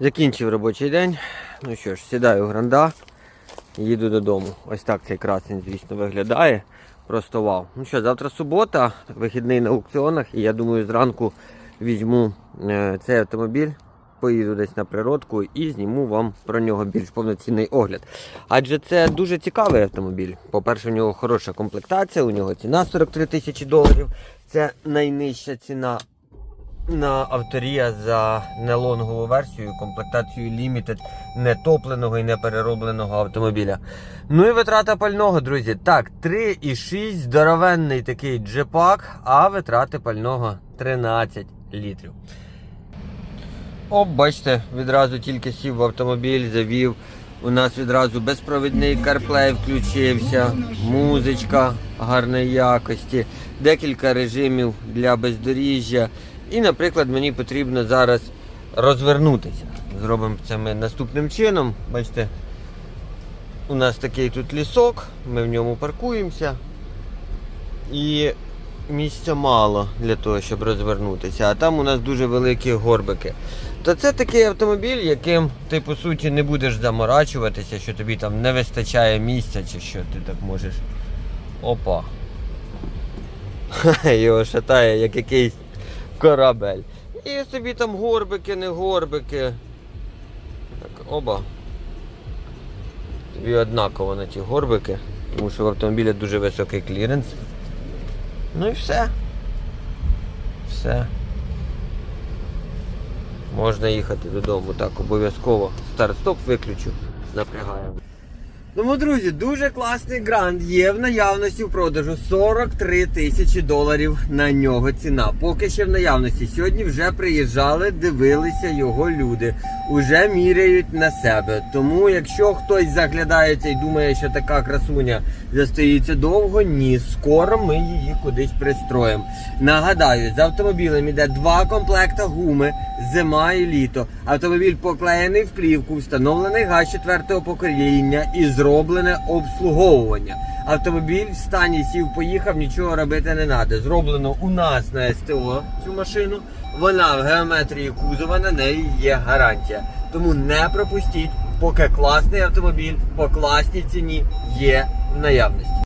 Закінчив робочий день. Ну що ж, сідаю в гранда і їду додому. Ось так цей красень, звісно, виглядає. Просто вау. Ну що, завтра субота, вихідний на аукціонах, і я думаю, зранку візьму е, цей автомобіль, поїду десь на природку і зніму вам про нього більш повноцінний огляд. Адже це дуже цікавий автомобіль. По-перше, у нього хороша комплектація, у нього ціна 43 тисячі доларів. Це найнижча ціна на авторія за нелонгову версію, комплектацію Limited нетопленого і непереробленого автомобіля. Ну і витрата пального, друзі. Так, 3,6 здоровенний такий джепак, а витрати пального 13 літрів. О, бачите, відразу тільки сів в автомобіль, завів. У нас відразу безпровідний CarPlay включився, музичка гарної якості, декілька режимів для бездоріжжя. І, наприклад, мені потрібно зараз розвернутися. Зробимо це ми наступним чином. Бачите, у нас такий тут лісок, ми в ньому паркуємося. І місця мало для того, щоб розвернутися. А там у нас дуже великі горбики. То це такий автомобіль, яким ти по суті не будеш заморачуватися, що тобі там не вистачає місця, чи що ти так можеш. Опа. Його шатає, як якийсь корабель. І собі там горбики, не горбики. Так, оба. Тобі однаково на ті горбики, тому що в автомобілі дуже високий кліренс. Ну і все. Все. Можна їхати додому. Так, обов'язково. Старт-стоп виключу. Напрягаємо. Тому, друзі, дуже класний грант є в наявності в продажу 43 тисячі доларів на нього ціна. Поки ще в наявності. Сьогодні вже приїжджали, дивилися його люди. Уже міряють на себе. Тому, якщо хтось заглядається і думає, що така красуня застоїться довго, ні, скоро ми її кудись пристроїмо. Нагадаю, з автомобілем іде два комплекта гуми, зима і літо. Автомобіль поклеєний в плівку, встановлений газ четвертого покоління і зроблене обслуговування. Автомобіль в стані сів, поїхав, нічого робити не треба. Зроблено у нас на СТО цю машину. Вона в геометрії кузова, на неї є гарантія. Тому не пропустіть, поки класний автомобіль по класній ціні є в наявності.